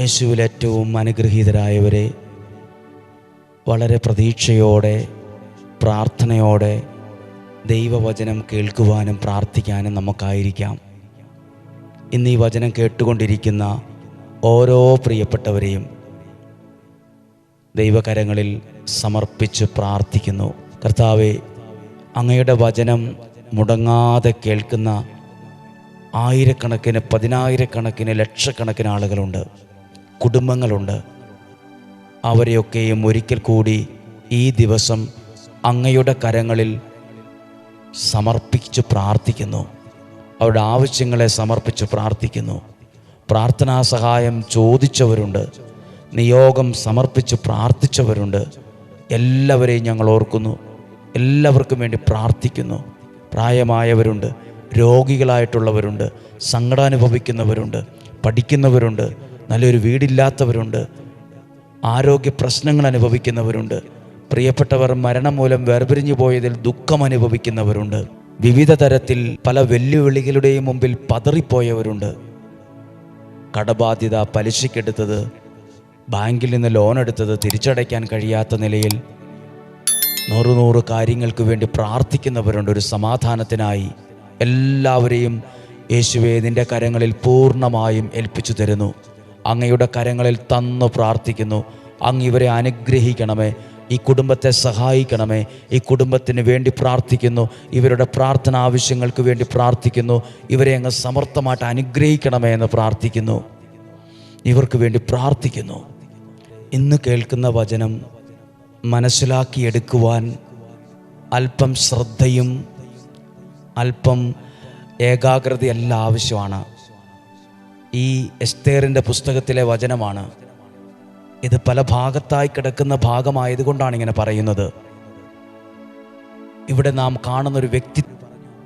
യേശുവിൽ ഏറ്റവും അനുഗ്രഹീതരായവരെ വളരെ പ്രതീക്ഷയോടെ പ്രാർത്ഥനയോടെ ദൈവവചനം കേൾക്കുവാനും പ്രാർത്ഥിക്കാനും നമുക്കായിരിക്കാം. ഇന്ന് ഈ വചനം കേട്ടുകൊണ്ടിരിക്കുന്ന ഓരോ പ്രിയപ്പെട്ടവരെയും ദൈവകരങ്ങളിൽ സമർപ്പിച്ച് പ്രാർത്ഥിക്കുന്നു. കർത്താവെ അങ്ങയുടെ വചനം മുടങ്ങാതെ കേൾക്കുന്ന ആയിരക്കണക്കിന് പതിനായിരക്കണക്കിന് ലക്ഷക്കണക്കിന് ആളുകളുണ്ട്. കുടുംബങ്ങളുണ്ട്. അവരെയൊക്കെയും ഒരിക്കൽ കൂടി ഈ ദിവസം അങ്ങയുടെ കരങ്ങളിൽ സമർപ്പിച്ച് പ്രാർത്ഥിക്കുന്നു. അവരുടെ ആവശ്യങ്ങളെ സമർപ്പിച്ച് പ്രാർത്ഥിക്കുന്നു. പ്രാർത്ഥനാ സഹായം ചോദിച്ചവരുണ്ട്. നിയോഗം സമർപ്പിച്ച് പ്രാർത്ഥിച്ചവരുണ്ട്. എല്ലാവരെയും ഞങ്ങൾ ഓർക്കുന്നു. എല്ലാവർക്കും വേണ്ടി പ്രാർത്ഥിക്കുന്നു. പ്രായമായവരുണ്ട്. രോഗികളായിട്ടുള്ളവരുണ്ട്. സങ്കടാനുഭവിക്കുന്നവരുണ്ട്. പഠിക്കുന്നവരുണ്ട്. നല്ലൊരു വീടില്ലാത്തവരുണ്ട്. ആരോഗ്യ പ്രശ്നങ്ങൾ അനുഭവിക്കുന്നവരുണ്ട്. പ്രിയപ്പെട്ടവർ മരണം മൂലം വേർപിരിഞ്ഞു പോയതിൽ ദുഃഖം അനുഭവിക്കുന്നവരുണ്ട്. വിവിധ തരത്തിൽ പല വെല്ലുവിളികളുടെയും മുമ്പിൽ പതറിപ്പോയവരുണ്ട്. കടബാധ്യത പലിശയ്ക്കെടുത്തത് ബാങ്കിൽ നിന്ന് ലോൺ എടുത്തത് തിരിച്ചടയ്ക്കാൻ കഴിയാത്ത നിലയിൽ നൂറ് നൂറ് കാര്യങ്ങൾക്ക് വേണ്ടി പ്രാർത്ഥിക്കുന്നവരുണ്ട്. ഒരു സമാധാനത്തിനായി എല്ലാവരെയും യേശുവേ നിന്റെ കരങ്ങളിൽ പൂർണമായും ഏൽപ്പിച്ചു തരുന്നു. അങ്ങയുടെ കരങ്ങളിൽ തന്നു പ്രാർത്ഥിക്കുന്നു. അങ്ങ് ഇവരെ അനുഗ്രഹിക്കണമേ. ഈ കുടുംബത്തെ സഹായിക്കണമേ. ഈ കുടുംബത്തിന് വേണ്ടി പ്രാർത്ഥിക്കുന്നു. ഇവരുടെ പ്രാർത്ഥന ആവശ്യങ്ങൾക്ക് വേണ്ടി പ്രാർത്ഥിക്കുന്നു. ഇവരെ അങ്ങ് സമർത്ഥമായിട്ട് അനുഗ്രഹിക്കണമേ എന്ന് പ്രാർത്ഥിക്കുന്നു. ഇവർക്ക് വേണ്ടി പ്രാർത്ഥിക്കുന്നു. ഇന്ന് കേൾക്കുന്ന വചനം മനസ്സിലാക്കിയെടുക്കുവാൻ അല്പം ശ്രദ്ധയും അല്പം ഏകാഗ്രതയല്ല ആവശ്യമാണ്. ഈ എസ്തേറിന്റെ പുസ്തകത്തിലെ വചനമാണ്. ഇത് പല ഭാഗത്തായി കിടക്കുന്ന ഭാഗമായതുകൊണ്ടാണ് ഇങ്ങനെ പറയുന്നത്. ഇവിടെ നാം കാണുന്നൊരു വ്യക്തി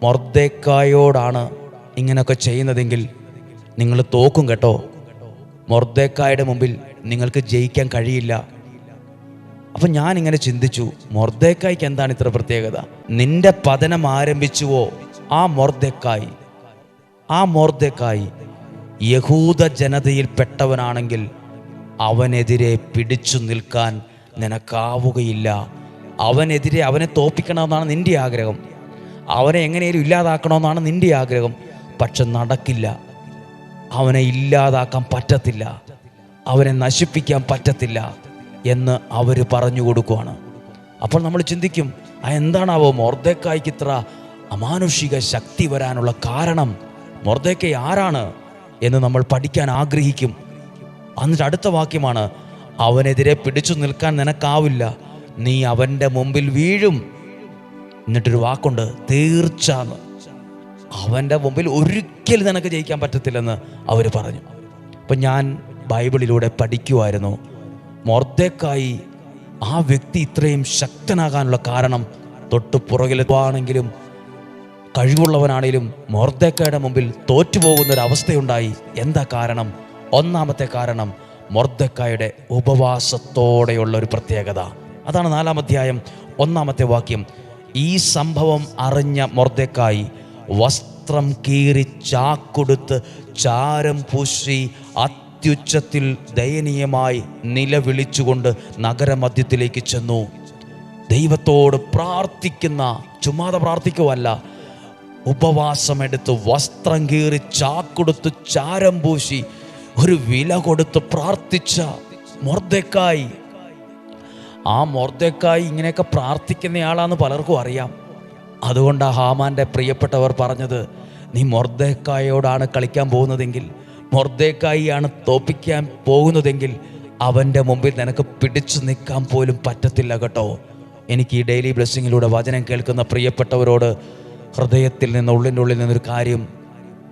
മൊർദ്ദേക്കായോടാണ് ഇങ്ങനെയൊക്കെ ചെയ്യുന്നതെങ്കിൽ നിങ്ങൾ തോക്കും കേട്ടോ. മൊർദ്ദേക്കായുടെ മുമ്പിൽ നിങ്ങൾക്ക് ജയിക്കാൻ കഴിയില്ല. അപ്പം ഞാൻ ഇങ്ങനെ ചിന്തിച്ചു മൊർദ്ദേക്കായ്ക്ക് എന്താണ് ഇത്ര പ്രത്യേകത? നിന്റെ പതനം ആരംഭിച്ചുവോ ആ മൊർദ്ദേക്കായി ആ മൊർദ്ദേക്കായി യഹൂദ ജനതയിൽപ്പെട്ടവനാണെങ്കിൽ അവനെതിരെ പിടിച്ചു നിൽക്കാൻ നിനക്കാവുകയില്ല. അവനെതിരെ അവനെ തോപ്പിക്കണമെന്നാണ് നിന്റെ ആഗ്രഹം. അവനെ എങ്ങനെയും ഇല്ലാതാക്കണമെന്നാണ് നിന്റെ ആഗ്രഹം. പക്ഷെ നടക്കില്ല. അവനെ ഇല്ലാതാക്കാൻ പറ്റത്തില്ല. അവനെ നശിപ്പിക്കാൻ പറ്റത്തില്ല എന്ന് അവർ പറഞ്ഞു കൊടുക്കുവാണ്. അപ്പോൾ നമ്മൾ ചിന്തിക്കും ആ എന്താണാവോ മൊർദ്ദേക്കായ്ക്ക് ഇത്ര അമാനുഷിക ശക്തി വരാനുള്ള കാരണം? മൊർദ്ദേക്കൈ ആരാണ്? എന്ന് നമ്മൾ പഠിക്കാൻ ആഗ്രഹിക്കും. എന്നിട്ട് അടുത്ത വാക്യമാണ് അവനെതിരെ പിടിച്ചു നിൽക്കാൻ നിനക്കാവില്ല. നീ അവന്റെ മുമ്പിൽ വീഴും. എന്നിട്ടൊരു വാക്കുണ്ട് തീർച്ച അവന്റെ മുമ്പിൽ ഒരിക്കലും നിനക്ക് ജയിക്കാൻ പറ്റത്തില്ലെന്ന് അവർ പറഞ്ഞു. അപ്പം ഞാൻ ബൈബിളിലൂടെ പഠിക്കുമായിരുന്നു മൊർദ്ദേക്കായി ആ വ്യക്തി ഇത്രയും ശക്തനാകാനുള്ള കാരണം തൊട്ട് പുറകിലെത്തുവാണെങ്കിലും കഴിവുള്ളവനാണെങ്കിലും മൊർദ്ദേക്കയുടെ മുമ്പിൽ തോറ്റുപോകുന്നൊരവസ്ഥയുണ്ടായി. എന്താ കാരണം? ഒന്നാമത്തെ കാരണം മൊർദ്ദക്കായുടെ ഉപവാസത്തോടെയുള്ള ഒരു പ്രത്യേകത. അതാണ് നാലാം അധ്യായം ഒന്നാമത്തെ വാക്യം. ഈ സംഭവം അറിഞ്ഞ മൊർദ്ദക്കായി വസ്ത്രം കീറി ചാക്കൊടുത്ത് ചാരം പൂശി അത്യുച്ചത്തിൽ ദയനീയമായി നിലവിളിച്ചുകൊണ്ട് നഗരമധ്യത്തിലേക്ക് ചെന്നു. ദൈവത്തോട് പ്രാർത്ഥിക്കുന്ന ചുമ്മാതെ പ്രാർത്ഥിക്കുവല്ല ഉപവാസമെടുത്ത് വസ്ത്രം കീറി ചാക്കൊടുത്ത് ചാരം പൂശി ഒരു വില കൊടുത്ത് പ്രാർത്ഥിച്ച മൊർദക്കായി ആ മൊർദക്കായി ഇങ്ങനെയൊക്കെ പ്രാർത്ഥിക്കുന്നയാളാന്ന് പലർക്കും അറിയാം. അതുകൊണ്ട് ഹാമാന്റെ പ്രിയപ്പെട്ടവർ പറഞ്ഞത് നീ മൊർദ്ദേക്കായോടാണ് കളിക്കാൻ പോകുന്നതെങ്കിൽ മൊർദ്ദേക്കായിയാണ് തോപ്പിക്കാൻ പോകുന്നതെങ്കിൽ അവന്റെ മുമ്പിൽ നിനക്ക് പിടിച്ചു നിൽക്കാൻ പോലും പറ്റത്തില്ല കേട്ടോ. എനിക്ക് ഈ ഡെയിലി ബ്ലെസ്സിങ്ങിലൂടെ വചനം കേൾക്കുന്ന പ്രിയപ്പെട്ടവരോട് ഹൃദയത്തിൽ നിന്ന് ഉള്ളിന്റെ ഉള്ളിൽ നിന്നൊരു കാര്യം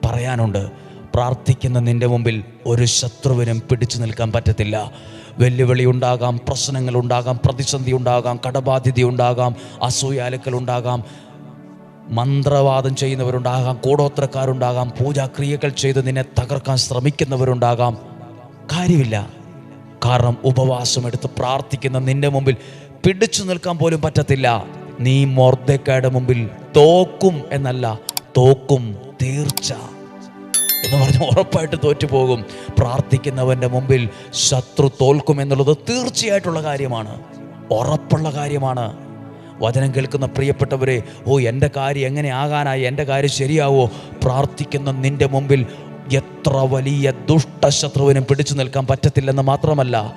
പറയാനുണ്ട്. പ്രാർത്ഥിക്കുന്ന നിന്റെ മുമ്പിൽ ഒരു ശത്രുവിനും പിടിച്ചു നിൽക്കാൻ പറ്റത്തില്ല. വെല്ലുവിളി ഉണ്ടാകാം പ്രശ്നങ്ങൾ ഉണ്ടാകാം പ്രതിസന്ധി ഉണ്ടാകാം കടബാധ്യത ഉണ്ടാകാം അസൂയാലുക്കൾ ഉണ്ടാകാം മന്ത്രവാദം ചെയ്യുന്നവരുണ്ടാകാം കൂടോത്രക്കാരുണ്ടാകാം പൂജാക്രിയകൾ ചെയ്ത് നിന്നെ തകർക്കാൻ ശ്രമിക്കുന്നവരുണ്ടാകാം. കാര്യമില്ല. കാരണം ഉപവാസം എടുത്ത് പ്രാർത്ഥിക്കുന്ന നിന്റെ മുമ്പിൽ പിടിച്ചു നിൽക്കാൻ പോലും പറ്റത്തില്ല. നീ മൊർദ്ദക്കായുടെ മുമ്പിൽ തോക്കും എന്നല്ല തോക്കും തീർച്ച എന്ന് പറഞ്ഞ് ഉറപ്പായിട്ട് തോറ്റുപോകും. പ്രാർത്ഥിക്കുന്നവന്റെ മുമ്പിൽ ശത്രു തോൽക്കും എന്നുള്ളത് തീർച്ചയായിട്ടുള്ള കാര്യമാണ്. ഉറപ്പുള്ള കാര്യമാണ്. വചനം കേൾക്കുന്ന പ്രിയപ്പെട്ടവരെ ഓ എന്റെ കാര്യം എങ്ങനെ ആകാനായി? എന്റെ കാര്യം ശരിയാവോ? പ്രാർത്ഥിക്കുന്ന നിന്റെ മുമ്പിൽ എത്ര വലിയ ദുഷ്ടശത്രുവിനും പിടിച്ചു നിൽക്കാൻ പറ്റത്തില്ലെന്ന് മാത്രമല്ല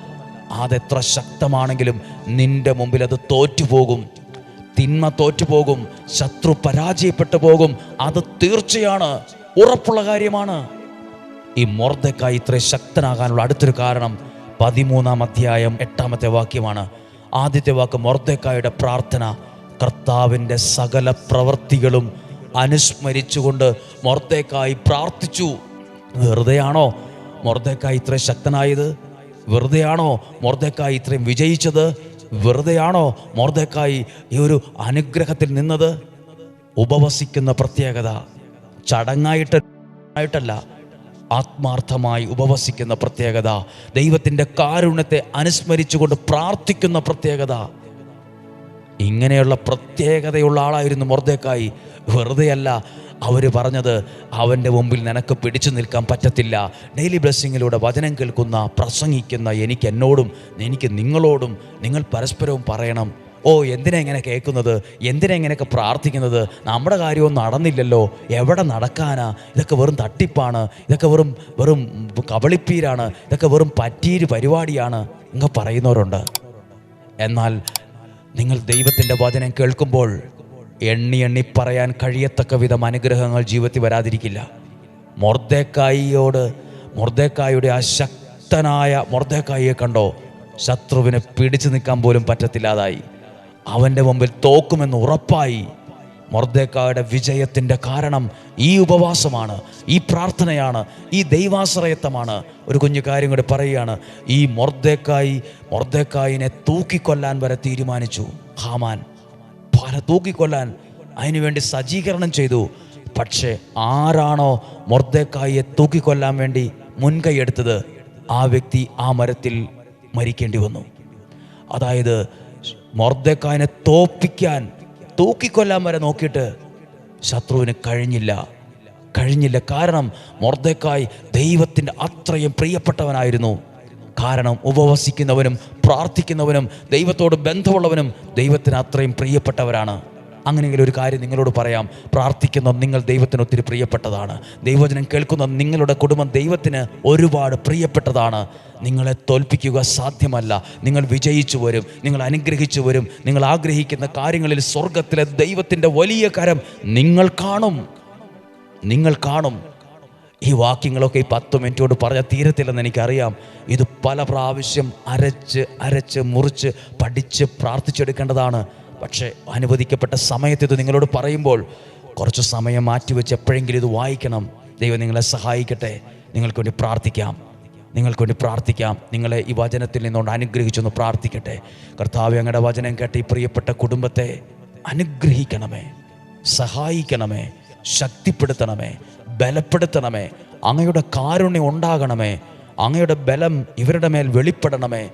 അതെത്ര ശക്തമാണെങ്കിലും നിന്റെ മുമ്പിൽ അത് തോറ്റുപോകും. തിന്മ തോറ്റുപോകും ശത്രു പരാജയപ്പെട്ടു പോകും. അത് തീർച്ചയാണ് ഉറപ്പുള്ള കാര്യമാണ്. ഈ മൊർദക്കായി ഇത്ര ശക്തനാകാനുള്ള അടുത്തൊരു കാരണം പതിമൂന്നാം അധ്യായം എട്ടാമത്തെ വാക്യമാണ്. ആദ്യത്തെ വാക്ക് മൊർദക്കായുടെ പ്രാർത്ഥന. കർത്താവിന്റെ സകല പ്രവൃത്തികളും അനുസ്മരിച്ചുകൊണ്ട് മൊർദക്കായി പ്രാർത്ഥിച്ചു. വെറുതെയാണോ മൊർദക്കായി ഇത്ര ശക്തനായത്? വെറുതെയാണോ മൊർദക്കായി ഇത്രയും വിജയിച്ചത്? വെറുതെയാണോ മോർദക്കായി ഈ ഒരു അനുഗ്രഹത്തിൽ നിന്നത്? ഉപവസിക്കുന്ന പ്രത്യേകത ചടങ്ങായിട്ട് ആത്മാർത്ഥമായി ഉപവസിക്കുന്ന പ്രത്യേകത ദൈവത്തിന്റെ കാരുണ്യത്തെ അനുസ്മരിച്ചുകൊണ്ട് പ്രാർത്ഥിക്കുന്ന പ്രത്യേകത. ഇങ്ങനെയുള്ള പ്രത്യേകതയുള്ള ആളായിരുന്നു മൊർദേക്കായി വെറുതെയല്ല അവർ പറഞ്ഞത് അവന്റെ മുമ്പിൽ നിനക്ക് പിടിച്ചു നിൽക്കാൻ പറ്റത്തില്ല. ഡെയിലി ബ്ലെസ്സിങ്ങിലൂടെ വചനം കേൾക്കുന്ന പ്രസംഗിക്കുന്ന എനിക്ക് എന്നോടും എനിക്ക് നിങ്ങളോടും നിങ്ങൾ പരസ്പരവും പറയണം. ഓ എന്തിനാ ഇങ്ങനെ കേൾക്കുന്നത്? എന്തിനാ ഇങ്ങനെയൊക്കെ പ്രാർത്ഥിക്കുന്നത്? നമ്മുടെ കാര്യമൊന്നും നടന്നില്ലല്ലോ. എവിടെ നടക്കാനാ? ഇതൊക്കെ വെറും തട്ടിപ്പാണ്. ഇതൊക്കെ വെറും വെറും കബളിപ്പീരാണ് ഇതൊക്കെ വെറും പറ്റീര് പരിപാടിയാണ്. ഇങ്ങനെ പറയുന്നവരുണ്ട്. എന്നാൽ നിങ്ങൾ ദൈവത്തിന്റെ വചനം കേൾക്കുമ്പോൾ എണ്ണി എണ്ണി പറയാൻ കഴിയത്തക്ക വിധം അനുഗ്രഹങ്ങൾ ജീവിതത്തിൽ വരാതിരിക്കില്ല. മൊർദേക്കായിയോട് മൊർദേക്കായുടെ ആ ശക്തനായ കണ്ടോ? ശത്രുവിനെ പിടിച്ചു നിൽക്കാൻ പോലും പറ്റത്തില്ലാതായി. അവന്റെ മുമ്പിൽ തോക്കുമെന്ന് ഉറപ്പായി. മൊർദേക്കായുടെ വിജയത്തിന്റെ കാരണം ഈ ഉപവാസമാണ് ഈ പ്രാർത്ഥനയാണ് ഈ ദൈവാശ്രയത്വമാണ്. ഒരു കുഞ്ഞു കാര്യം കൂടി പറയുകയാണ്. ഈ മൊർദേക്കായി മൊർദേക്കായിനെ തൂക്കിക്കൊല്ലാൻ വരെ തീരുമാനിച്ചു. ഹാമാൻ പല തൂക്കിക്കൊല്ലാൻ അതിനുവേണ്ടി സജ്ജീകരണം ചെയ്തു. പക്ഷേ ആരാണോ മൊർദേക്കായിയെ തൂക്കിക്കൊല്ലാൻ വേണ്ടി മുൻകൈയെടുത്തത് ആ വ്യക്തി ആ മരത്തിൽ മരിക്കേണ്ടി വന്നു. അതായത് മൊർദേക്കായനെ തോപ്പിക്കാൻ തൂക്കിക്കൊല്ലാൻ വരെ നോക്കിയിട്ട് ശത്രുവിന് കഴിഞ്ഞില്ല. കഴിഞ്ഞില്ല. കാരണം മൊർദേക്കായ് ദൈവത്തിന്റെ അത്രയും പ്രിയപ്പെട്ടവനായിരുന്നു. കാരണം ഉപവസിക്കുന്നവനും പ്രാർത്ഥിക്കുന്നവനും ദൈവത്തോട് ബന്ധമുള്ളവനും ദൈവത്തിന് അത്രയും പ്രിയപ്പെട്ടവരാണ്. അങ്ങനെയെങ്കിൽ ഒരു കാര്യം നിങ്ങളോട് പറയാം. പ്രാർത്ഥിക്കുന്ന നിങ്ങൾ ദൈവത്തിന് ഒത്തിരി പ്രിയപ്പെട്ടതാണ്. ദൈവജനം കേൾക്കുന്ന നിങ്ങളുടെ കുടുംബം ദൈവത്തിന് ഒരുപാട് പ്രിയപ്പെട്ടതാണ്. നിങ്ങളെ തോൽപ്പിക്കുക സാധ്യമല്ല. നിങ്ങൾ വിജയിച്ചു വരും. നിങ്ങൾ അനുഗ്രഹിച്ചു വരും. നിങ്ങൾ ആഗ്രഹിക്കുന്ന കാര്യങ്ങളിൽ സ്വർഗത്തിലെ ദൈവത്തിന്റെ വലിയ കരം നിങ്ങൾ കാണും. നിങ്ങൾ കാണും. ഈ വാക്യങ്ങളൊക്കെ ഈ പത്ത് മിനിറ്റോട് പറഞ്ഞാൽ തീരത്തില്ലെന്ന് എനിക്കറിയാം. ഇത് പല പ്രാവശ്യം അരച്ച് അരച്ച് മുറിച്ച് പഠിച്ച് പ്രാർത്ഥിച്ചെടുക്കേണ്ടതാണ്. പക്ഷേ അനുവദിക്കപ്പെട്ട സമയത്ത് ഇത് നിങ്ങളോട് പറയുമ്പോൾ കുറച്ച് സമയം മാറ്റിവെച്ച് എപ്പോഴെങ്കിലും ഇത് വായിക്കണം. ദൈവം നിങ്ങളെ സഹായിക്കട്ടെ. നിങ്ങൾക്ക് വേണ്ടി പ്രാർത്ഥിക്കാം. നിങ്ങൾക്ക് വേണ്ടി പ്രാർത്ഥിക്കാം. നിങ്ങളെ ഈ വചനത്തിൽ നിന്നുകൊണ്ട് അനുഗ്രഹിച്ചൊന്ന് പ്രാർത്ഥിക്കട്ടെ. കർത്താവ് ഞങ്ങളുടെ വചനം കേട്ട് ഈ പ്രിയപ്പെട്ട കുടുംബത്തെ അനുഗ്രഹിക്കണമേ. സഹായിക്കണമേ. ശക്തിപ്പെടുത്തണമേ. ബലപ്പെടുത്തണമേ. അങ്ങയുടെ കാരുണ്യം ഉണ്ടാകണമേ. അങ്ങയുടെ ബലം ഇവരുടെ മേൽ വെളിപ്പെടണമേ.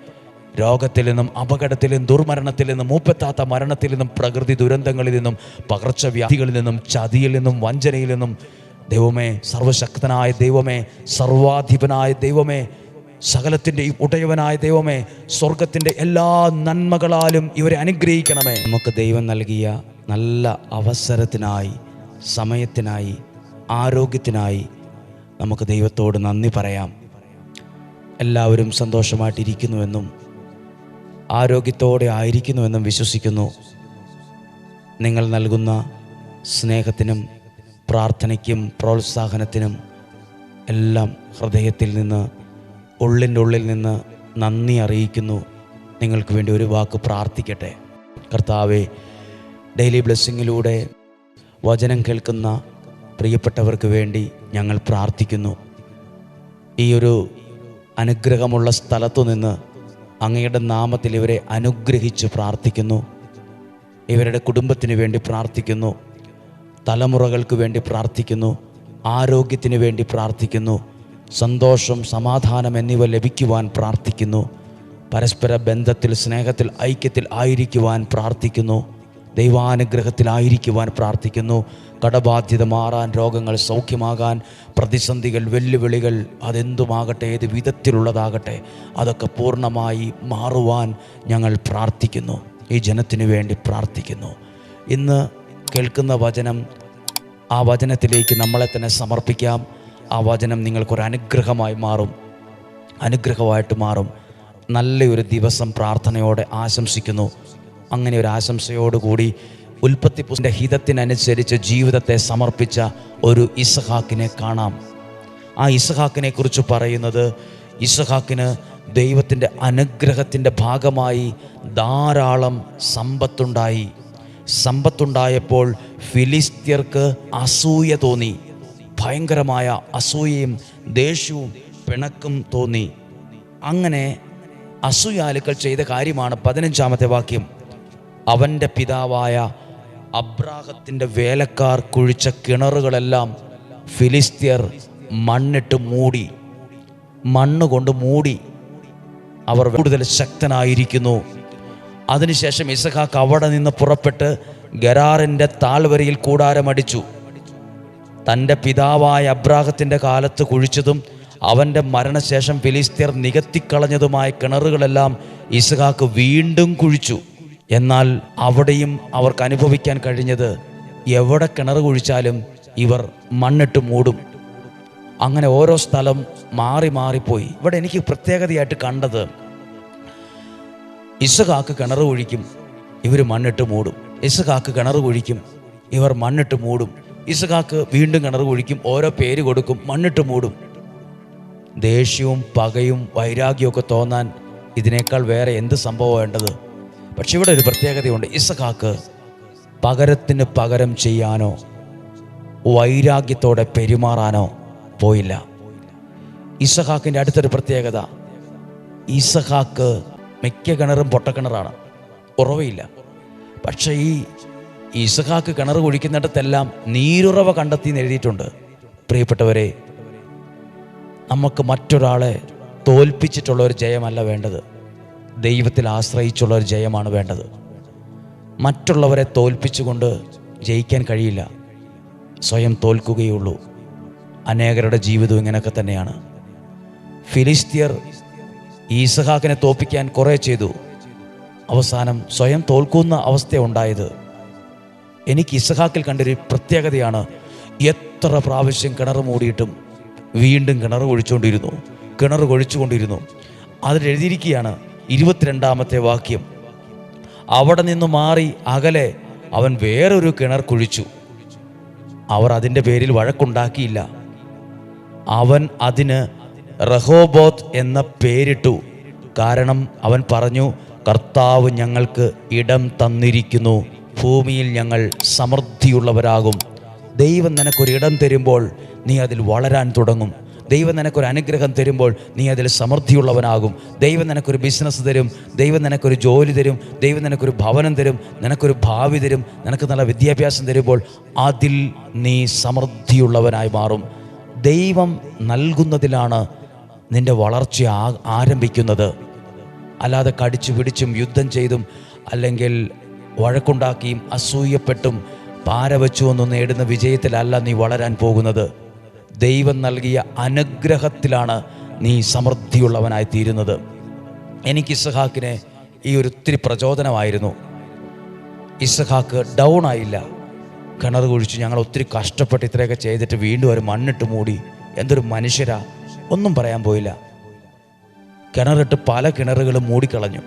രോഗത്തിൽ നിന്നും അപകടത്തിൽ നിന്നും ദുർമരണത്തിൽ നിന്നും മൂപ്പെത്താത്ത മരണത്തിൽ നിന്നും പ്രകൃതി ദുരന്തങ്ങളിൽ നിന്നും പകർച്ചവ്യാധികളിൽ നിന്നും ചതിയിൽ നിന്നും വഞ്ചനയിൽ നിന്നും ദൈവമേ സർവശക്തനായ ദൈവമേ സർവാധിപനായ ദൈവമേ സകലത്തിന്റെയും ഉടയവനായ ദൈവമേ സ്വർഗത്തിന്റെ എല്ലാ നന്മകളാലും ഇവരെ അനുഗ്രഹിക്കണമേ. നമുക്ക് ദൈവം നൽകിയ നല്ല അവസരത്തിനായി സമയത്തിനായി ആരോഗ്യത്തിനായി നമുക്ക് ദൈവത്തോട് നന്ദി പറയാം. എല്ലാവരും സന്തോഷമായിട്ടിരിക്കുന്നുവെന്നും ആരോഗ്യത്തോടെ ആയിരിക്കുന്നുവെന്നും വിശ്വസിക്കുന്നു. നിങ്ങൾ നൽകുന്ന സ്നേഹത്തിനും പ്രാർത്ഥനയ്ക്കും പ്രോത്സാഹനത്തിനും എല്ലാം ഹൃദയത്തിൽ നിന്ന് ഉള്ളിന്റെ ഉള്ളിൽ നിന്ന് നന്ദി അറിയിക്കുന്നു. നിങ്ങൾക്ക് വേണ്ടി ഒരു വാക്ക് പ്രാർത്ഥിക്കട്ടെ. കർത്താവെ ഡെയിലി ബ്ലെസ്സിങ്ങിലൂടെ വചനം കേൾക്കുന്ന പ്രിയപ്പെട്ടവർക്ക് വേണ്ടി ഞങ്ങൾ പ്രാർത്ഥിക്കുന്നു. ഈ ഒരു അനുഗ്രഹമുള്ള സ്ഥലത്തു നിന്ന് അങ്ങയുടെ നാമത്തിൽ ഇവരെ അനുഗ്രഹിച്ച് പ്രാർത്ഥിക്കുന്നു. ഇവരുടെ കുടുംബത്തിന് വേണ്ടി പ്രാർത്ഥിക്കുന്നു. തലമുറകൾക്ക് വേണ്ടി പ്രാർത്ഥിക്കുന്നു. ആരോഗ്യത്തിന് വേണ്ടി പ്രാർത്ഥിക്കുന്നു. സന്തോഷം സമാധാനം എന്നിവ ലഭിക്കുവാൻ പ്രാർത്ഥിക്കുന്നു. പരസ്പര ബന്ധത്തിൽ സ്നേഹത്തിൽ ഐക്യത്തിൽ ആയിരിക്കുവാൻ പ്രാർത്ഥിക്കുന്നു. ദൈവാനുഗ്രഹത്തിലായിരിക്കുവാൻ പ്രാർത്ഥിക്കുന്നു. കടബാധ്യത മാറാൻ രോഗങ്ങൾ സൗഖ്യമാകാൻ പ്രതിസന്ധികൾ വെല്ലുവിളികൾ അതെന്തുമാകട്ടെ ഏത് വിധത്തിലുള്ളതാകട്ടെ അതൊക്കെ പൂർണമായി മാറുവാൻ ഞങ്ങൾ പ്രാർത്ഥിക്കുന്നു. ഈ ജനത്തിനു വേണ്ടി പ്രാർത്ഥിക്കുന്നു. ഇന്ന് കേൾക്കുന്ന വചനം ആ വചനത്തിലേക്ക് നമ്മളെ തന്നെ സമർപ്പിക്കാം. ആ വചനം നിങ്ങൾക്കൊരു അനുഗ്രഹമായി മാറും. അനുഗ്രഹമായിട്ട് മാറും. നല്ലൊരു ദിവസം പ്രാർത്ഥനയോടെ ആശംസിക്കുന്നു. അങ്ങനെ ഒരു ആശംസയോടുകൂടി ഉൽപ്പത്തി പുസ്തകന്റെ ഹിതത്തിനനുസരിച്ച് ജീവിതത്തെ സമർപ്പിച്ച ഒരു ഇസഹാക്കിനെ കാണാം. ആ ഇസഹാക്കിനെ കുറിച്ച് പറയുന്നത് ഇസഹാക്കിന് ദൈവത്തിന്റെ അനുഗ്രഹത്തിന്റെ ഭാഗമായി ധാരാളം സമ്പത്തുണ്ടായി. സമ്പത്തുണ്ടായപ്പോൾ ഫിലിസ്ത്യർക്ക് അസൂയ തോന്നി. ഭയങ്കരമായ അസൂയയും ദേഷ്യവും പിണക്കും തോന്നി. അങ്ങനെ അസൂയാലുക്കൾ ചെയ്ത കാര്യമാണ് പതിനഞ്ചാമത്തെ വാക്യം. അവന്റെ പിതാവായ അബ്രാഹത്തിന്റെ വേലക്കാർ കുഴിച്ച കിണറുകളെല്ലാം ഫിലിസ്ത്യർ മണ്ണിട്ട് മൂടി മണ്ണ് കൊണ്ട് മൂടി അവർ കൂടുതൽ ശക്തനായിരിക്കുന്നു. അതിനുശേഷം ഇസഹാക്ക് അവിടെ നിന്ന് പുറപ്പെട്ട് ഗരാറിന്റെ താഴ്വരയിൽ കൂടാരമടിച്ചു തന്റെ പിതാവായ അബ്രാഹത്തിന്റെ കാലത്ത് കുഴിച്ചതും അവന്റെ മരണശേഷം ഫിലിസ്തീർ നികത്തിക്കളഞ്ഞതുമായ കിണറുകളെല്ലാം ഇസഹാക്ക് വീണ്ടും കുഴിച്ചു. എന്നാൽ അവിടെയും അവർക്ക് അനുഭവിക്കാൻ കഴിഞ്ഞത് എവിടെ കിണർ കുഴിച്ചാലും ഇവർ മണ്ണിട്ട് മൂടും. അങ്ങനെ ഓരോ സ്ഥലം മാറി മാറിപ്പോയി. ഇവിടെ എനിക്ക് പ്രത്യേകതയായിട്ട് കണ്ടത് ഇസഹാക്ക് കിണർ കുഴിക്കും ഇവർ മണ്ണിട്ട് മൂടും. ഇസഹാക്ക് കിണർ കുഴിക്കും ഇവർ മണ്ണിട്ട് മൂടും. ഇസഹാക്ക് വീണ്ടും കിണർ കുഴിക്കും ഓരോ പേര് കൊടുക്കും മണ്ണിട്ട് മൂടും. ദേഷ്യവും പകയും വൈരാഗ്യവും ഒക്കെ തോന്നാൻ ഇതിനേക്കാൾ വേറെ എന്ത് സംഭവം വേണ്ടത്? പക്ഷെ ഇവിടെ ഒരു പ്രത്യേകതയുണ്ട്. ഇസഹാക്ക് പകരത്തിന് പകരം ചെയ്യാനോ വൈരാഗ്യത്തോടെ പെരുമാറാനോ പോയില്ല. ഇസഹാക്കിന്റെ അടുത്തൊരു പ്രത്യേകത ഇസഹാക്ക് മിക്ക കിണറും പൊട്ടക്കിണറാണ് ഉറവയില്ല. പക്ഷേ ഈ ഇസഹാക്ക് കിണർ കുഴിക്കുന്നിടത്തെല്ലാം നീരുറവ കണ്ടെത്തി എഴുതിയിട്ടുണ്ട്. പ്രിയപ്പെട്ടവരെ നമുക്ക് മറ്റൊരാളെ തോൽപ്പിച്ചിട്ടുള്ള ഒരു ജയമല്ല വേണ്ടത്. ദൈവത്തിൽ ആശ്രയിച്ചുള്ള ഒരു ജയമാണ് വേണ്ടത്. മറ്റുള്ളവരെ തോൽപ്പിച്ചുകൊണ്ട് ജയിക്കാൻ കഴിയില്ല. സ്വയം തോൽക്കുകയുള്ളൂ. അനേകരുടെ ജീവിതം ഇങ്ങനെയൊക്കെ തന്നെയാണ്. ഫിലിസ്തീയർ ഈസഹാക്കിനെ തോൽപ്പിക്കാൻ കുറേ ചെയ്തു. അവസാനം സ്വയം തോൽക്കുന്ന അവസ്ഥ ഉണ്ടായത്. എനിക്ക് ഇസഹാക്കിൽ കണ്ടൊരു പ്രത്യേകതയാണ്. എത്ര പ്രാവശ്യം കിണർ മൂടിയിട്ടും വീണ്ടും കിണർ ഒഴിച്ചുകൊണ്ടിരുന്നു. കിണർ ഒഴിച്ചുകൊണ്ടിരുന്നു. അതിൽ എഴുതിയിരിക്കുകയാണ് ഇരുപത്തിരണ്ടാമത്തെ വാക്യം. അവിടെ നിന്ന് മാറി അകലെ അവൻ വേറൊരു കിണർ കുഴിച്ചു. അവർ അതിന്റെ പേരിൽ വഴക്കുണ്ടാക്കിയില്ല. അവൻ അതിന് റഹോബോത്ത് എന്ന പേരിട്ടു. കാരണം അവൻ പറഞ്ഞു കർത്താവ് ഞങ്ങൾക്ക് ഇടം തന്നിരിക്കുന്നു. ഭൂമിയിൽ ഞങ്ങൾ സമൃദ്ധിയുള്ളവരാകും. ദൈവം നിനക്കൊരിടം തരുമ്പോൾ നീ അതിൽ വളരാൻ തുടങ്ങും. ദൈവം നിനക്കൊരു അനുഗ്രഹം തരുമ്പോൾ നീ അതിൽ സമൃദ്ധിയുള്ളവനാകും. ദൈവം നിനക്കൊരു ബിസിനസ് തരും. ദൈവം നിനക്കൊരു ജോലി തരും. ദൈവം നിനക്കൊരു ഭവനം തരും. നിനക്കൊരു ഭാവി തരും. നിനക്ക് നല്ല വിദ്യാഭ്യാസം തരുമ്പോൾ അതിൽ നീ സമൃദ്ധിയുള്ളവനായി മാറും. ദൈവം നൽകുന്നതിലാണ് നിന്റെ വളർച്ച ആരംഭിക്കുന്നത്. അല്ലാതെ കടിച്ചു പിടിച്ചും യുദ്ധം ചെയ്തും അല്ലെങ്കിൽ വഴക്കുണ്ടാക്കിയും അസൂയപ്പെട്ടും പാര വെച്ചു പാരവച്ചുവൊന്നും നേടുന്ന വിജയത്തിലല്ല നീ വളരാൻ പോകുന്നത്. ദൈവം നൽകിയ അനുഗ്രഹത്തിലാണ് നീ സമൃദ്ധിയുള്ളവനായി തീരുന്നത് എനിക്ക് ഇസഹാക്കിനെ ഈ ഒരു ഒത്തിരി പ്രചോദനമായിരുന്നു. ഇസഹാക്ക് ഡൗൺ ആയില്ല. കിണർ കുഴിച്ച് ഞങ്ങൾ ഒത്തിരി കഷ്ടപ്പെട്ട് ഇത്രയൊക്കെ ചെയ്തിട്ട് വീണ്ടും ഒരു മണ്ണിട്ട് മൂടി. എന്തൊരു മനുഷ്യരാ ഒന്നും പറയാൻ പോയില്ല. കിണറിട്ട് പല കിണറുകളും മൂടിക്കളഞ്ഞു.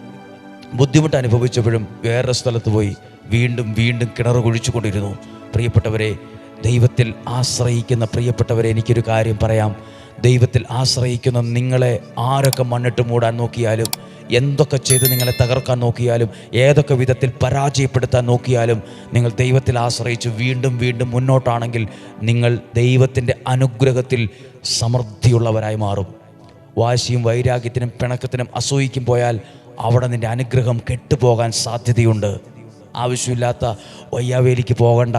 ബുദ്ധിമുട്ട് അനുഭവിച്ചപ്പോഴും വേറൊരു സ്ഥലത്ത് പോയി വീണ്ടും വീണ്ടും കിണർ കുഴിച്ചുകൊണ്ടിരുന്നു. പ്രിയപ്പെട്ടവരെ ദൈവത്തിൽ ആശ്രയിക്കുന്ന പ്രിയപ്പെട്ടവരെ എനിക്കൊരു കാര്യം പറയാം. ദൈവത്തിൽ ആശ്രയിക്കുന്ന നിങ്ങളെ ആരൊക്കെ മണ്ണിട്ട് മൂടാൻ നോക്കിയാലും എന്തൊക്കെ ചെയ്ത് നിങ്ങളെ തകർക്കാൻ നോക്കിയാലും ഏതൊക്കെ വിധത്തിൽ പരാജയപ്പെടുത്താൻ നോക്കിയാലും നിങ്ങൾ ദൈവത്തിൽ ആശ്രയിച്ച് വീണ്ടും വീണ്ടും മുന്നോട്ടാണെങ്കിൽ നിങ്ങൾ ദൈവത്തിന്റെ അനുഗ്രഹത്തിൽ സമൃദ്ധിയുള്ളവരായി മാറും. വാശിയും വൈരാഗ്യത്തിനും പിണക്കത്തിനും അസൂയിക്കും പോയാൽ അവിടെ നിന്റെ അനുഗ്രഹം കെട്ടുപോകാൻ സാധ്യതയുണ്ട്. ആവശ്യമില്ലാത്ത വയ്യാവേലിക്ക് പോകണ്ട.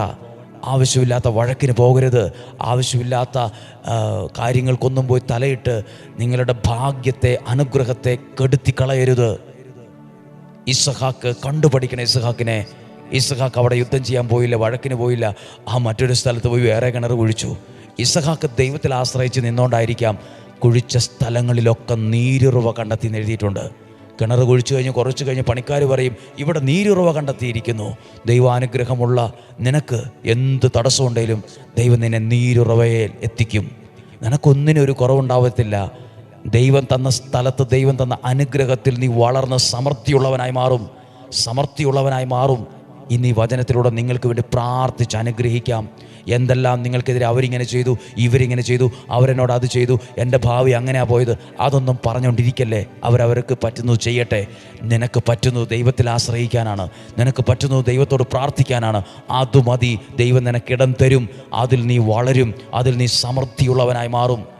ആവശ്യമില്ലാത്ത വഴക്കിന് പോകരുത്. ആവശ്യമില്ലാത്ത കാര്യങ്ങൾക്കൊന്നും പോയി തലയിട്ട് നിങ്ങളുടെ ഭാഗ്യത്തെ അനുഗ്രഹത്തെ കെടുത്തിക്കളയരുത്. ഇസഹാക്ക് കണ്ടുപഠിക്കണ ഇസഹാക്കിനെ. ഇസഹാക്ക് അവിടെ യുദ്ധം ചെയ്യാൻ പോയില്ല വഴക്കിന് പോയില്ല. ആ മറ്റൊരു സ്ഥലത്ത് പോയി വേറെ കിണർ കുഴിച്ചു. ഇസഹാക്ക് ദൈവത്തിൽ ആശ്രയിച്ച് നിന്നുകൊണ്ടായിരിക്കാം കുഴിച്ച സ്ഥലങ്ങളിലൊക്കെ നീരുറവ കണ്ടെത്തി എഴുതിയിട്ടുണ്ട്. കിണർ കുഴിച്ചു കഴിഞ്ഞ് കുറച്ച് കഴിഞ്ഞ് പണിക്കാർ പറയും ഇവിടെ നീരുറവ കണ്ടെത്തിയിരിക്കുന്നു. ദൈവാനുഗ്രഹമുള്ള നിനക്ക് എന്ത് തടസ്സമുണ്ടെങ്കിലും ദൈവം നിന്നെ നീരുറവയെ എത്തിക്കും. നിനക്കൊന്നിനും ഒരു കുറവുണ്ടാവത്തില്ല. ദൈവം തന്ന സ്ഥലത്ത് ദൈവം തന്ന അനുഗ്രഹത്തിൽ നീ വളർന്ന് സമൃദ്ധിയുള്ളവനായി മാറും. സമൃദ്ധിയുള്ളവനായി മാറും. ഇന്ന് ഈ വചനത്തിലൂടെ നിങ്ങൾക്ക് വേണ്ടി പ്രാർത്ഥിച്ച് അനുഗ്രഹിക്കാം. എന്തെല്ലാം നിങ്ങൾക്കെതിരെ അവരിങ്ങനെ ചെയ്തു ഇവരിങ്ങനെ ചെയ്തു അവരെന്നോട് അത് ചെയ്തു എന്റെ ഭാവി അങ്ങനെയാ പോയത് അതൊന്നും പറഞ്ഞുകൊണ്ടിരിക്കല്ലേ? അവരവർക്ക് പറ്റുന്നത് ചെയ്യട്ടെ. നിനക്ക് പറ്റുന്നു ദൈവത്തിൽ ആശ്രയിക്കാനാണ്. നിനക്ക് പറ്റുന്നു ദൈവത്തോട് പ്രാർത്ഥിക്കാനാണ്. അത് മതി. ദൈവം നിനക്കിടം തരും. അതിൽ നീ വളരും. അതിൽ നീ സമൃദ്ധിയുള്ളവനായി മാറും.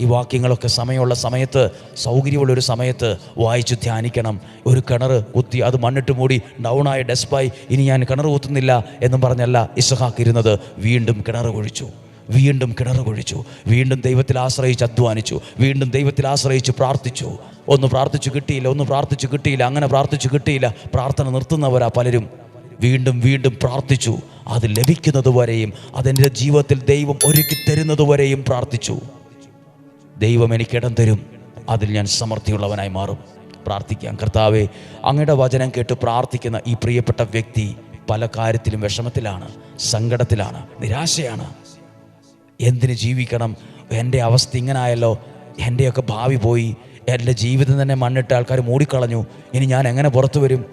ഈ വാക്യങ്ങളൊക്കെ സമയമുള്ള സമയത്ത് സൗകര്യമുള്ള ഒരു സമയത്ത് വായിച്ച് ധ്യാനിക്കണം. ഒരു കിണർ കുത്തി അത് മണ്ണിട്ട് മൂടി ഡൗണായ ഡെസ്പായി ഇനി ഞാൻ കിണർ കുത്തുന്നില്ല എന്നും പറഞ്ഞല്ല ഇസഹാക്കിരുന്നത് വീണ്ടും കിണർ കുഴിച്ചു. വീണ്ടും കിണർ കുഴിച്ചു. വീണ്ടും ദൈവത്തിൽ ആശ്രയിച്ച് അധ്വാനിച്ചു. വീണ്ടും ദൈവത്തിൽ ആശ്രയിച്ച് പ്രാർത്ഥിച്ചു. ഒന്ന് പ്രാർത്ഥിച്ചു കിട്ടിയില്ല ഒന്ന് പ്രാർത്ഥിച്ചു കിട്ടിയില്ല അങ്ങനെ പ്രാർത്ഥിച്ചു കിട്ടിയില്ല. പ്രാർത്ഥന നിർത്തുന്നവരാ പലരും. വീണ്ടും വീണ്ടും പ്രാർത്ഥിച്ചു. അത് ലഭിക്കുന്നതുവരെയും അതെന്റെ ജീവിതത്തിൽ ദൈവം ഒരുക്കി തരുന്നതുവരെയും പ്രാർത്ഥിച്ചു. ദൈവം എനിക്ക് ഇടം തരും. അതിൽ ഞാൻ സമൃദ്ധിയുള്ളവനായി മാറും. പ്രാർത്ഥിക്കാം. കർത്താവെ അങ്ങയുടെ വചനം കേട്ട് പ്രാർത്ഥിക്കുന്ന ഈ പ്രിയപ്പെട്ട വ്യക്തി പല കാര്യത്തിലും വിഷമത്തിലാണ് സങ്കടത്തിലാണ് നിരാശയാണ്. എന്തിന് ജീവിക്കണം? എന്റെ അവസ്ഥ ഇങ്ങനായല്ലോ. എന്റെയൊക്കെ ഭാവി പോയി. എന്റെ ജീവിതം തന്നെ മണ്ണിട്ട് ആൾക്കാർ മൂടിക്കളഞ്ഞു. ഇനി ഞാൻ എങ്ങനെ പുറത്തു വരും?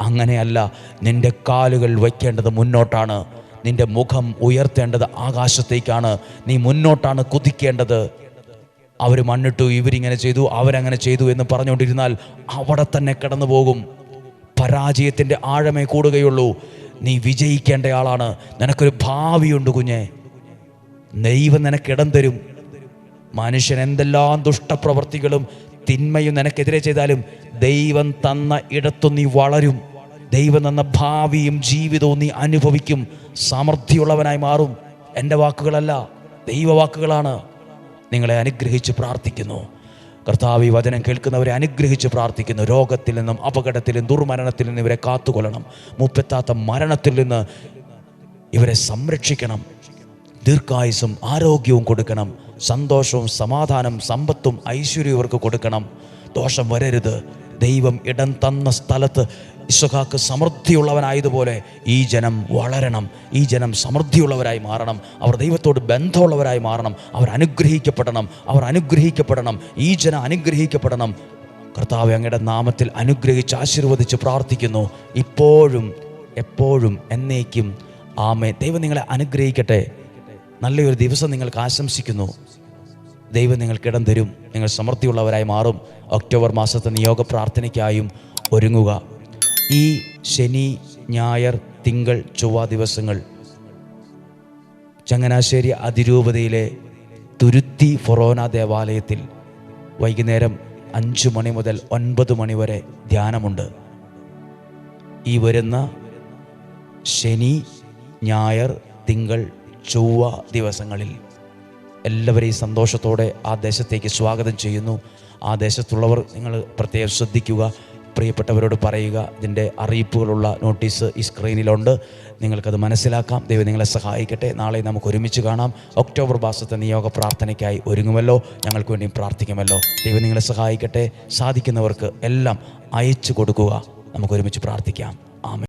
അങ്ങനെയല്ല. നിന്റെ കാലുകൾ വയ്ക്കേണ്ടത് മുന്നോട്ടാണ്. നിന്റെ മുഖം ഉയർത്തേണ്ടത് ആകാശത്തേക്കാണ്. നീ മുന്നോട്ടാണ് കുതിക്കേണ്ടത്. അവർ മണ്ണിട്ടു ഇവരിങ്ങനെ ചെയ്തു അവരങ്ങനെ ചെയ്തു എന്ന് പറഞ്ഞുകൊണ്ടിരുന്നാൽ അവിടെ തന്നെ കടന്നു പോകും പരാജയത്തിന്റെ ആഴമേ കൂടുകയുള്ളൂ. നീ വിജയിക്കേണ്ട ആളാണ്. നിനക്കൊരു ഭാവിയുണ്ട് കുഞ്ഞെ. ദൈവം നിനക്കിടം തരും. മനുഷ്യൻ എന്തെല്ലാം ദുഷ്ടപ്രവർത്തികളും തിന്മയും നിനക്കെതിരെ ചെയ്താലും ദൈവം തന്ന ഇടത്തു നീ വളരും. ദൈവം തന്ന ഭാവിയും ജീവിതവും നീ അനുഭവിക്കും. സമൃദ്ധിയുള്ളവനായി മാറും. എന്റെ വാക്കുകളല്ല ദൈവവാക്കുകളാണ്. നിങ്ങളെ അനുഗ്രഹിച്ച് പ്രാർത്ഥിക്കുന്നു. കർത്താവ് ഈ വചനം കേൾക്കുന്നവരെ അനുഗ്രഹിച്ച് പ്രാർത്ഥിക്കുന്നു. രോഗത്തിൽ നിന്നും അപകടത്തിൽ നിന്നും ദുർമരണത്തിൽ നിന്നും ഇവരെ കാത്തുകൊള്ളണം. മുപ്പത്താത്ത മരണത്തിൽ നിന്ന് ഇവരെ സംരക്ഷിക്കണം. ദീർഘായുസും ആരോഗ്യവും കൊടുക്കണം. സന്തോഷവും സമാധാനം സമ്പത്തും ഐശ്വര്യവും ഇവർക്ക് കൊടുക്കണം. ദോഷം വരരുത്. ദൈവം ഇടം തന്ന സ്ഥലത്ത് ഇസുഹാക്ക് സമൃദ്ധിയുള്ളവനായതുപോലെ ഈ ജനം വളരണം ഈ ജനം സമൃദ്ധിയുള്ളവരായി മാറണം അവർ ദൈവത്തോട് ബന്ധമുള്ളവരായി മാറണം അവർ അനുഗ്രഹിക്കപ്പെടണം അവർ അനുഗ്രഹിക്കപ്പെടണം ഈ ജനം അനുഗ്രഹിക്കപ്പെടണം. കർത്താവ് അങ്ങയുടെ നാമത്തിൽ അനുഗ്രഹിച്ച് ആശീർവദിച്ച് പ്രാർത്ഥിക്കുന്നു. ഇപ്പോഴും എപ്പോഴും എന്നേക്കും ആമേ ദൈവം നിങ്ങളെ അനുഗ്രഹിക്കട്ടെ. നല്ലൊരു ദിവസം നിങ്ങൾക്ക് ആശംസിക്കുന്നു. ദൈവം നിങ്ങൾക്കിടം തരും നിങ്ങൾ സമൃദ്ധിയുള്ളവരായി മാറും. ഒക്ടോബർ മാസത്തെ നിയോഗ പ്രാർത്ഥനയ്ക്കായും ഒരുങ്ങുക. ഈ ശനി ഞായർ തിങ്കൾ ചൊവ്വ ദിവസങ്ങൾ ചങ്ങനാശ്ശേരി അതിരൂപതയിലെ തുരുത്തി ഫൊറോന ദേവാലയത്തിൽ വൈകുന്നേരം അഞ്ച് മണി മുതൽ ഒൻപത് മണി വരെ ധ്യാനമുണ്ട്. ഈ വരുന്ന ശനി ഞായർ തിങ്കൾ ചൊവ്വ ദിവസങ്ങളിൽ എല്ലാവരെയും സന്തോഷത്തോടെ ആ ദേശത്തേക്ക് സ്വാഗതം ചെയ്യുന്നു. ആ ദേശത്തുള്ളവർ നിങ്ങൾ പ്രത്യേകം ശ്രദ്ധിക്കുക. പ്രിയപ്പെട്ടവരോട് പറയുക ഇതിന്റെ അറിയിപ്പുകളുള്ള നോട്ടീസ് ഈ സ്ക്രീനിലുണ്ട്. നിങ്ങൾക്കത് മനസ്സിലാക്കാം. ദൈവം നിങ്ങളെ സഹായിക്കട്ടെ. നാളെ നമുക്ക് ഒരുമിച്ച് കാണാം. ഒക്ടോബർ മാസത്തെ നിയോഗ പ്രാർത്ഥനയ്ക്കായി ഒരുങ്ങുമല്ലോ. ഞങ്ങൾക്ക് വേണ്ടിയും പ്രാർത്ഥിക്കുമല്ലോ. ദൈവം നിങ്ങളെ സഹായിക്കട്ടെ. സാധിക്കുന്നവർക്ക് എല്ലാം അയച്ചു കൊടുക്കുക. നമുക്ക് ഒരുമിച്ച് പ്രാർത്ഥിക്കാം. ആമേ